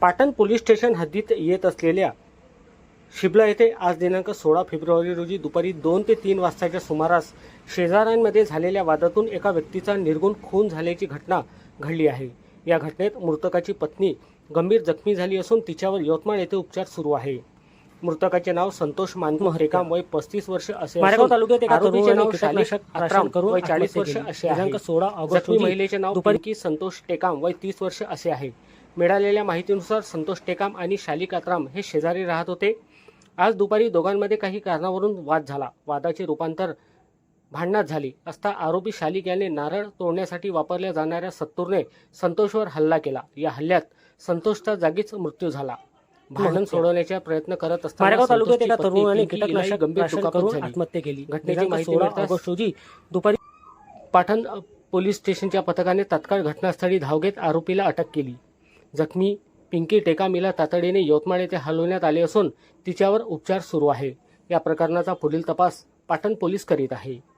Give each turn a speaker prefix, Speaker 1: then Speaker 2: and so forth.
Speaker 1: Patan police station हद्दीत येत असलेल्या शिबला येथे आज दिनांक सोळा फेब्रुवारी रोजी दुपारी दोन ते तीन वाजताच्या सुमारास शेजाऱ्यांमध्ये झालेल्या वादातून एका व्यक्तीचा निर्गुण खून झाल्याची घटना घडली आहे. या घटनेत मृतकाची पत्नी गंभीर जखमी झाली असून तिच्यावर यवतमाळ येथे उपचार सुरू आहे. मृतकाचे नाव संतोष मानकुम वय पस्तीस वर्ष असे
Speaker 2: मारेगाव तालुक्यात एका
Speaker 1: नाव वय चाळीस वर्ष. असे
Speaker 2: दिनांक सोळा ऑगस्ट
Speaker 1: महिलेचे नाव
Speaker 2: दुपारी
Speaker 1: संतोष टेकाम वय तीस वर्ष असे आहे. मिळालेल्या माहितीनुसार संतोष टेकाम आणि शालिक अत्राम हे शेजारी राहत होते. आज दुपारी दोघांमध्ये काही कारणावरून वाद झाला. वादाचे रूपांतर भांडणात झाली असता आरोपी शालिक याने नारळ तोडण्यासाठी वापरल्या जाणाऱ्या सत्तूरने संतोषवर हल्ला केला. या हल्ल्यात संतोषचा जागीच मृत्यू झाला. भांडण सोडवण्याचा प्रयत्न करत असताना
Speaker 2: तालुक्यात एका
Speaker 1: पत्नी
Speaker 2: तरुणाने कीटकनाशक
Speaker 1: गंभीर
Speaker 2: प्राशन
Speaker 1: दुखापत
Speaker 2: करून
Speaker 1: झाली.
Speaker 2: आत्महत्या केली.
Speaker 1: घटनेची
Speaker 2: दिनांक
Speaker 1: माहिती
Speaker 2: सोळा
Speaker 1: मिळताच-
Speaker 2: ऑगस्ट रोजी दुपारी
Speaker 1: पाटण पोलीस स्टेशनच्या पथकाने तात्काळ घटनास्थळी धाव घेत आरोपीला अटक केली. जखमी पिंकी टेकामीला तातडीने यवतमाळ येथे हलवण्यात आले असून तिच्यावर उपचार सुरू आहे. या प्रकरणाचा पुढील तपास पाटण पोलीस करीत आहे.